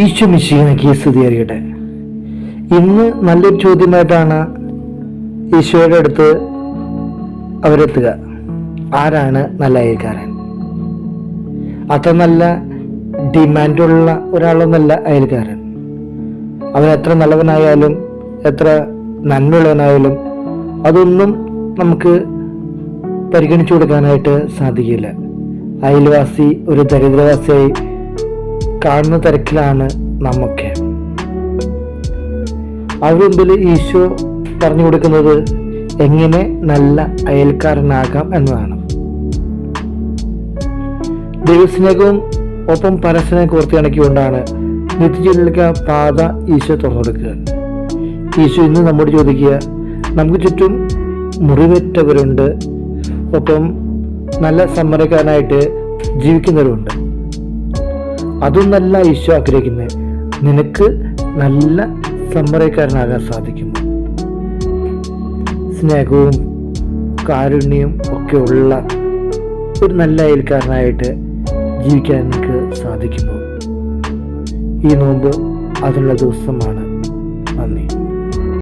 ഈശോ മിശിഹനക്ക് അറിയട്ടെ. ഇന്ന് നല്ലൊരു ചോദ്യമായിട്ടാണ് ഈശോയുടെ അടുത്ത് അവരെത്തുക. ആരാണ് നല്ല അയൽക്കാരൻ? അത്ര നല്ല ഡിമാൻഡുള്ള ഒരാളൊന്നല്ല അയൽക്കാരൻ. അവൻ എത്ര നല്ലവനായാലും എത്ര നന്മയുള്ളവനായാലും അതൊന്നും നമുക്ക് പരിഗണിച്ചു കൊടുക്കാനായിട്ട് സാധിക്കില്ല. അയൽവാസി ഒരു ദരിദ്രവാസിയായി കാണുന്ന തിരക്കിലാണ് നമുക്ക് അവരുടെ മുമ്പിൽ ഈശോ പറഞ്ഞു കൊടുക്കുന്നത് എങ്ങനെ നല്ല അയൽക്കാരനാകാം എന്നതാണ്. ദൈവസ്നേഹവും ഒപ്പം പരസ്നേഹം കോർത്തി ഇണക്കിക്കൊണ്ടാണ് നിത്യജീവനിലേക്ക് പാത ഈശോ തുറന്നു കൊടുക്കുക. ഈശോ ഇന്ന് നമ്മോട് ചോദിക്കുക നമുക്ക് ചുറ്റും മുറിവേറ്റവരുണ്ട്? ഒപ്പം നല്ല സമ്മതക്കാരനായിട്ട് ജീവിക്കുന്നവരുണ്ട്? അതൊന്നല്ല ഈശോ ആഗ്രഹിക്കുന്നത് നിനക്ക് നല്ല സമ്മതക്കാരനാകാൻ സാധിക്കുമോ? സ്നേഹവും കാരുണ്യവും ഒക്കെ ഉള്ള ഒരു നല്ല അയൽക്കാരനായിട്ട് ജീവിക്കാൻ നിനക്ക് സാധിക്കുമോ? ഈ നോമ്പ് അതിനുള്ള ദിവസമാണ്.